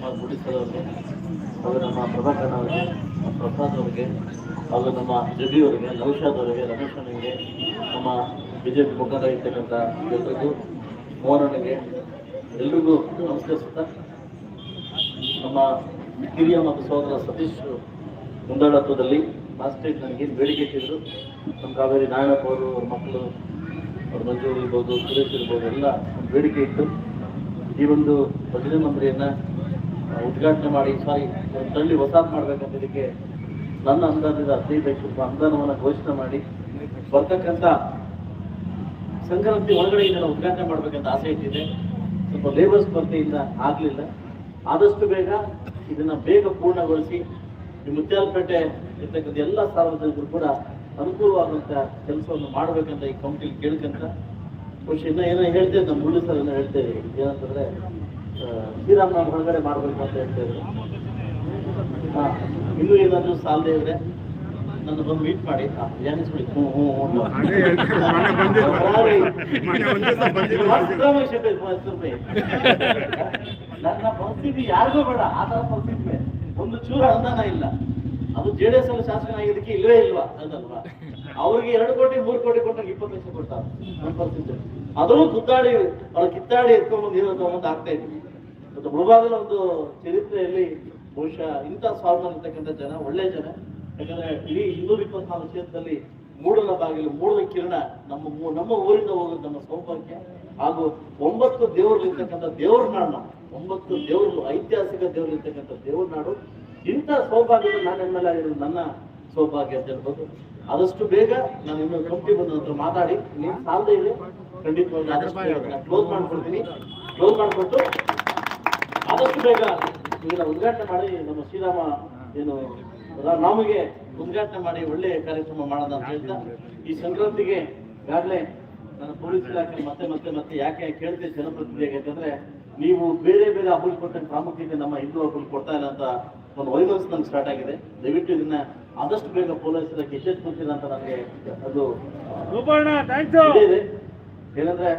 ನಮ್ಮ ಗುಡಿಸಲವ್ರಿಗೆ ಹಾಗೂ ನಮ್ಮ ಪ್ರಭಾಕರ್ ಅವರಿಗೆ, ನಮ್ಮ ಪ್ರಸಾದ್ ಅವರಿಗೆ ಹಾಗೂ ನಮ್ಮ ಜಬಿ ಅವರಿಗೆ ನೌಶಾದ್ ಅವರಿಗೆ, ರಮೇಶ್ ಅವರಿಗೆ ನಮ್ಮ ಬಿಜೆಪಿ ಮುಖಂಡ ಇರ್ತಕ್ಕಂಥ ಎಲ್ರಿಗೂ ಮೋಹನಿಗೆ ಎಲ್ರಿಗೂ ನಮಸ್ಕರಿಸುತ್ತಾ, ನಮ್ಮ ಕಿರಿಯ ಮತ್ತು ಸಹೋದರ ಸತೀಶ್ ಮುಂದಾಳತ್ವದಲ್ಲಿ ಲಾಸ್ಟ್ ಟೈಮ್ ನನಗೆ ಬೇಡಿಕೆ ಇಟ್ಟಿದ್ರು. ನಮ್ಮ ಕಾವೇರಿ ನಾರಾಯಣಪ್ಪ ಅವರು, ಅವ್ರ ಮಕ್ಕಳು, ಅವ್ರ ಮಂಜೂರು ಇರ್ಬೋದು, ಸುರೇಶ್ ಇರ್ಬೋದು, ಎಲ್ಲ ಬೇಡಿಕೆ ಇಟ್ಟು ಈ ಒಂದು ಭಜನೆ ಉದ್ಘಾಟನೆ ಮಾಡಿ, ಸಾರಿ, ತಳ್ಳಿ ಹೊಸಾದ್ ಇದಕ್ಕೆ ನನ್ನ ಅನುದಾನದ ಹದಿನೈದು ಲಕ್ಷ ರೂಪಾಯಿ ಅನುದಾನವನ್ನು ಘೋಷಣೆ ಮಾಡಿ, ಬರ್ತಕ್ಕಂಥ ಸಂಕ್ರಾಂತಿ ಒಳಗಡೆ ಇದನ್ನ ಉದ್ಘಾಟನೆ ಮಾಡ್ಬೇಕಂತ ಆಸೆ ಇಟ್ಟಿದೆ ಸ್ವಲ್ಪ ಲೇಬರ್ ಸ್ಪರ್ಧೆಯಿಂದ ಆಗ್ಲಿಲ್ಲ. ಆದಷ್ಟು ಬೇಗ ಇದನ್ನ ಬೇಗ ಪೂರ್ಣಗೊಳಿಸಿ, ಈ ಮುತ್ಯಾಲಪೇಟೆ ಇರ್ತಕ್ಕಂಥ ಎಲ್ಲ ಸಾರ್ವಜನಿಕರು ಕೂಡ ಅನುಕೂಲವಾಗುವಂತ ಕೆಲಸವನ್ನು ಮಾಡ್ಬೇಕಂತ ಈ ಕಮಿಟಿಲಿ ಕೇಳ್ಕಂತ. ಬಹುಶಃ ಇನ್ನ ಏನೋ ಹೇಳ್ತೇವೆ, ನಮ್ಮ ಮುಳ್ಳು ಸರ್ ಏನೋ ಹೇಳ್ತೇವೆ. ಏನಂತಂದ್ರೆ ಶ್ರೀರಾಮನ ಹೊರಗಡೆ ಮಾಡ್ಬೇಕು ಅಂತ ಹೇಳ್ತೇವೆ ಹಾ ಇನ್ನೂ ಏನಾದ್ರು ಸಾಲದೇ ಇದ್ರೆ ನನ್ನ ಬಂದು ಮೀಟ್ ಮಾಡಿ. ಧ್ಯಾನಿಸ್ಬಿಡಿ ಹ್ಞೂ ಹ್ಞೂ ಹ್ಞೂ ನನ್ನ ಪರಿಸ್ಥಿತಿ ಯಾರಿಗೂ ಬೇಡ. ಆ ತರ ಪರಿಸ್ಥಿತಿ ಒಂದು ಚೂರು ಅನುದಾನ ಇಲ್ಲ. ಅದು ಜೆ ಡಿ ಎಸ್ ಅಲ್ಲಿ ಶಾಸಕ ಆಗಿದ್ದಕ್ಕೆ ಇಲ್ಲವೇ ಇಲ್ವಾ ಅದಲ್ವಾ ಅವ್ರಿಗೆ ಎರಡು ಕೋಟಿ, ಮೂರು ಕೋಟಿ ಕೊಟ್ಟಾಗ ಇಪ್ಪತ್ತು ಲಕ್ಷ ಕೊಡ್ತಾರೆ. ಅದನ್ನು ಕುತ್ತಾಡಿ, ಅವಳ ಕಿತ್ತಾಡಿ ಎತ್ಕೊಂಡ್ಬಂದು ಇರೋದು ಒಂದು ಆಗ್ತಾ ಇದ್ವಿ ಮತ್ತು ಮುಳುಬಾಗಲ ಒಂದು ಚರಿತ್ರೆಯಲ್ಲಿ ಬಹುಶಃ ಇಂಥ ಇರ್ತಕ್ಕಂಥ ಜನ, ಒಳ್ಳೆ ಜನ. ಯಾಕಂದ್ರೆ ಇಡೀ ಇನ್ನೂರ ಇಪ್ಪತ್ನಾಲ್ಕು ಕ್ಷೇತ್ರದಲ್ಲಿ ಮೂಡಲ ಬಾಗಿಲು ಮೂಡಲ ಕಿರಣ ನಮ್ಮ ನಮ್ಮ ಊರಿಂದ ಹೋಗೋದು ನಮ್ಮ ಸೌಭಾಗ್ಯ. ಹಾಗೂ ಒಂಬತ್ತು ದೇವರು ಇರ್ತಕ್ಕಂಥ ದೇವ್ರ ನಾಡು ಒಂಬತ್ತು ದೇವರು ಐತಿಹಾಸಿಕ ದೇವರು ಇರ್ತಕ್ಕಂಥ ದೇವ್ರ ನಾಡು. ಇಂಥ ಸೌಭಾಗ್ಯದ ನಾನು ಎಂ ಎಲ್ ಆಗಿರೋದು ನನ್ನ ಸೌಭಾಗ್ಯ ಅಂತ ಹೇಳ್ಬೋದು. ಆದಷ್ಟು ಬೇಗ ನಾನು ಇನ್ನೊಂದು ಕಂಪ್ನಿ ಬಂದ ನಂತರ ಮಾತಾಡಿ. ನೀವು ಸಾಲದೇ ಇದೆ. ಖಂಡಿತವಾಗಿ ಆದಷ್ಟು ಕ್ಲೋಸ್ ಮಾಡ್ಕೊಡ್ತೀನಿ. ಕ್ಲೋಸ್ ಮಾಡಿಕೊಟ್ಟು ಆದಷ್ಟು ಬೇಗ ಇದನ್ನ ಉದ್ಘಾಟನೆ ಮಾಡಿ ನಮ್ಮ ಶ್ರೀರಾಮ ಏನು ನಮಗೆ ಉದ್ಘಾಟನೆ ಮಾಡಿ ಒಳ್ಳೆ ಕಾರ್ಯಕ್ರಮ ಮಾಡೋಣ ಅಂತ ಹೇಳ್ತಾ ಈ ಸಂಕ್ರಾಂತಿಗೆ ಈಗಾಗಲೇ ನನ್ನ ಪೊಲೀಸ್ ಇಲಾಖೆ ಮತ್ತೆ ಮತ್ತೆ ಮತ್ತೆ ಯಾಕೆ ಕೇಳ್ತೇವೆ ಜನಪ್ರತಿನಿಧಿಯಾಗಿ ಅಂತಂದ್ರೆ ನೀವು ಬೇರೆ ಬೇರೆ ಹಬ್ಬಕ್ಕೆ ಕೊಟ್ಟಂತ ಪ್ರಾಮುಖ್ಯತೆ ನಮ್ಮ ಹಿಂದೂ ಹಬ್ಬಕ್ಕೆ ಕೊಡ್ತಾ ಇಲ್ಲ ಅಂತ ಒಂದು ವೈರಸ್ ನಂಗೆ ಸ್ಟಾರ್ಟ್ ಆಗಿದೆ. ದಯವಿಟ್ಟು ಇದನ್ನ ಆದಷ್ಟು ಬೇಗ ಪೊಲೀಸ್ ಇಲಾಖೆ ಎಚ್ಚೆತ್ಕೊಳ್ತೀರ ಅಂತ ನನಗೆ ಅದು ಇದೇ ಏನಂದ್ರೆ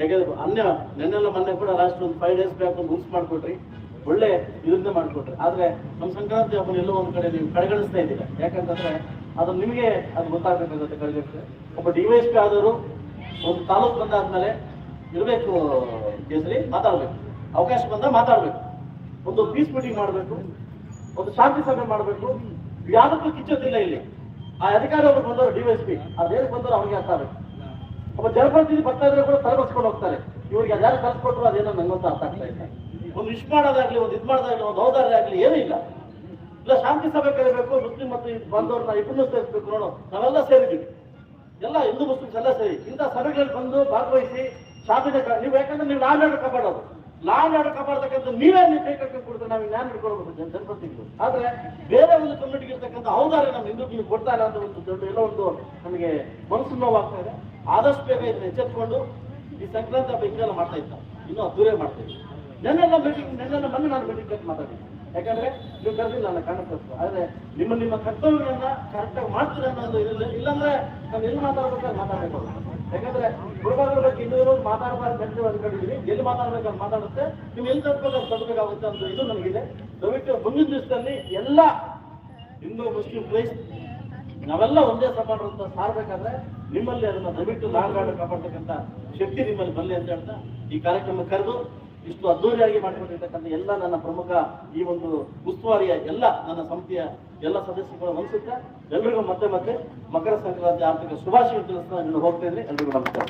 ಯಾಕಂದ್ರೆ ಅನ್ಯ ನೆನ್ನೆಲ್ಲ ಮೊನ್ನೆ ಕೂಡ ಲಾಸ್ಟ್ ಒಂದು ಫೈವ್ ಡೇಸ್ ಬ್ಯಾಕ್ ಒಂದು ಮುನ್ಸ್ ಮಾಡ್ಕೊಟ್ರಿ. ಒಳ್ಳೆ ಇದನ್ನ ಮಾಡ್ಕೊಟ್ರಿ. ಆದ್ರೆ ನಮ್ಮ ಸಂಕ್ರಾಂತಿ ಹಬ್ಬನ ಎಲ್ಲೋ ಒಂದ್ ಕಡೆ ನೀವು ಕಡೆಗಣಿಸ್ತಾ ಇದ್ದೀರಾ? ಯಾಕಂತಂದ್ರೆ ಅದು ನಿಮಗೆ ಅದು ಗೊತ್ತಾಗಬೇಕಾಗುತ್ತೆ ಕಡೆಗಣಿಸ್ತಾರೆ ಒಬ್ಬ ಡಿ ವೈ ಎಸ್ ಪಿ ಆದವರು ಒಂದು ತಾಲೂಕು ಬಂದಾದ್ಮೇಲೆ ಇರಬೇಕು ಕೇಸರಿ ಮಾತಾಡ್ಬೇಕು. ಅವಕಾಶ ಬಂದಾಗ ಮಾತಾಡ್ಬೇಕು. ಒಂದು ಪೀಸ್ ಮೀಟಿಂಗ್ ಮಾಡಬೇಕು. ಒಂದು ಶಾಂತಿ ಸಭೆ ಮಾಡಬೇಕು. ಯಾವತ್ತೂ ಕಿಚ್ಚೋದಿಲ್ಲ ಇಲ್ಲಿ. ಆ ಅಧಿಕಾರಿ ಒಬ್ರು ಬಂದವರು, ಡಿ ವೈ ಎಸ್ ಪಿ ಅದೇನು ಬಂದವರು ಅವ್ರಿಗೆ ಅರ್ಥ ಆಗಬೇಕು ಒಬ್ಬ ಜನಪ್ರತಿನಿಧಿ ಬರ್ತಾ ಇದ್ರೆ ಕೂಡ ತಲೆಬಸ್ಕೊಂಡು ಹೋಗ್ತಾರೆ. ಇವ್ರಿಗೆ ಅದ್ಯಾರು ಕಲ್ಸ್ಕೊಟ್ರು ಅದೇನೋ ನಂಗಂತ ಅರ್ಥ ಆಗ್ತಾ ಇಲ್ಲ. ಒಂದು ವಿಶ್ ಮಾಡೋದಾಗ್ಲಿ, ಒಂದು ಇದು ಮಾಡೋದಾಗ್ಲಿ, ಒಂದು ಆಗ್ಲಿ ಏನೂ ಇಲ್ಲ. ಇಲ್ಲ, ಶಾಂತಿ ಸಭೆ ಕರಿಬೇಕು, ಮುಸ್ಲಿಂ ಮತ್ತು ಬಂದವ್ರನ್ನ ಇಬ್ಬರು ಸೇರಿಸ್ಬೇಕು ನೋಡು. ನಾವೆಲ್ಲ ಸೇರಿದ್ದೀವಿ. ಎಲ್ಲ ಹಿಂದೂ ಮುಸ್ಲಿಮ್ಸ್ ಎಲ್ಲ ಸೇರಿ ಇಂಥ ಸಭೆಗಳಲ್ಲಿ ಬಂದು ಭಾಗವಹಿಸಿ ಶಾಂತಿನ ಕ- ನೀವು ಯಾಕಂದ್ರೆ ನೀವು ನಾವೇ ಕಾಪಾಡೋದು ಆರ್ಡರ್ ಕಾಪಾಡ್ತಕ್ಕಂಥ ನೀವೇ ನಿಮ್ಮ ಕೈ ನಾವು ಕೊಡ್ತಾರೆ, ನಾವು ಜ್ಞಾನ ಹಿಡ್ಕೊಳ್ಬೇಕು ಜನ ಜನಪ್ರತಿನಿಧಿಗಳು. ಆದ್ರೆ ಬೇರೆ ಒಂದು ಕಮ್ಯುನಿಟಿಗೆ ಇರ್ತಕ್ಕಂಥ ಔದಾರ್ಯ ನಮ್ಮ ಹಿಂದೂ ಕೊಡ್ತಾ ಇಲ್ಲ ಅಂತ ಒಂದು ದೊಡ್ಡ ಎಲ್ಲೋ ಒಂದು ನಮಗೆ ಮನಸ್ಸು ನೋವಾಗ್ತಾ ಇದೆ. ಆದಷ್ಟು ಬೇಗ ಇದನ್ನ ಎಚ್ಚೆತ್ಕೊಂಡು ಈ ಸಂಕ್ರಾಂತಿ ಹಬ್ಬ ಹಿಂಗೆಲ್ಲ ಮಾಡ್ತಾ ಇದ್ದ. ಇನ್ನೂ ಅದ್ದೂರೇ ಮಾಡ್ತಾ ಇದ್ದ ನೆನ್ನೆಲ್ಲ ಮೀಟಿಂಗ್ ನೆನ್ನೆಲ್ಲ ಮೊನ್ನೆ ನಾನು ಮೀಟಿಂಗ್ ಕಟ್ ಮಾತಾಡಿದ್ದೆ. ಯಾಕಂದ್ರೆ ನೀವು ಕರೆದಿಲ್ಲ ನನ್ನ ಕಾರಣಕ್ಕೋಸ್ಕರ ಆದ್ರೆ ನಿಮ್ಮ ನಿಮ್ಮ ಕರ್ತವ್ಯಗಳನ್ನ ಕರೆಕ್ಟಾಗಿ ಮಾಡ್ತೀರ ಅನ್ನೋದು ಇಲ್ಲ ಇಲ್ಲಾಂದ್ರೆ ನಾವು ಎಲ್ಲಿ ಮಾತಾಡ್ಬೇಕಾದ್ರೆ ಮಾತಾಡಬೇಕು ಯಾಕಂದ್ರೆ ಗುರುಬಾಗಲ ಬಗ್ಗೆ ಇನ್ನೂ ಇರೋದು ಮಾತಾಡಬಾರ್ದು ಅಂತ ಅನ್ಕೊಂಡಿದೀವಿ ಎಲ್ಲಿ ಅಂತ ಮಾತಾಡುತ್ತೆ. ನೀವು ಎಲ್ಲಿ ತಪ್ಪಬೇಕಾದ್ರೆ ತಪ್ಪಬೇಕಾಗುತ್ತೆ ಅಂತ ಇದು ನಮಗಿದೆ. ದಯವಿಟ್ಟು ಮುಂದಿನ ದಿವಸದಲ್ಲಿ ಎಲ್ಲ ಹಿಂದೂ ಮುಸ್ಲಿಂ ಕ್ರೈಸ್ತ ನಾವೆಲ್ಲ ಒಂದೇ ಸಮಾನರು ಅಂತ ಸಾರ್ಬೇಕಾದ್ರೆ ನಿಮ್ಮಲ್ಲಿ ಅದನ್ನ ದಯವಿಟ್ಟು ಲಾಂಗ್ ಆರ್ಡರ್ ಕಾಪಾಡ್ತಕ್ಕಂಥ ಶಕ್ತಿ ನಿಮ್ಮಲ್ಲಿ ಬರಲಿ ಅಂತ ಹೇಳ್ತಾ ಈ ಕಾರ್ಯಕ್ರಮ ಕರೆದು ಇಷ್ಟು ಅದ್ದೂರಿಯಾಗಿ ಮಾಡಿಕೊಂಡಿರ್ತಕ್ಕಂಥ ಎಲ್ಲ ನನ್ನ ಪ್ರಮುಖ ಈ ಒಂದು ಉಸ್ತುವಾರಿಯ ಎಲ್ಲ ನನ್ನ ಸಂಸ್ಥೆಯ ಎಲ್ಲ ಸದಸ್ಯರುಗಳು ಅನಿಸುತ್ತೆ ಎಲ್ಲರಿಗೂ ಮತ್ತೆ ಮತ್ತೆ ಮಕರ ಸಂಕ್ರಾಂತಿ ಆರ್ಥಿಕ ಶುಭಾಶಯ ತಿಳಿಸ್ತಾ ನಾನು ಹೋಗ್ತಾ ಇದ್ರೆ ಎಲ್ರಿಗೂ ನಮಸ್ಕಾರ.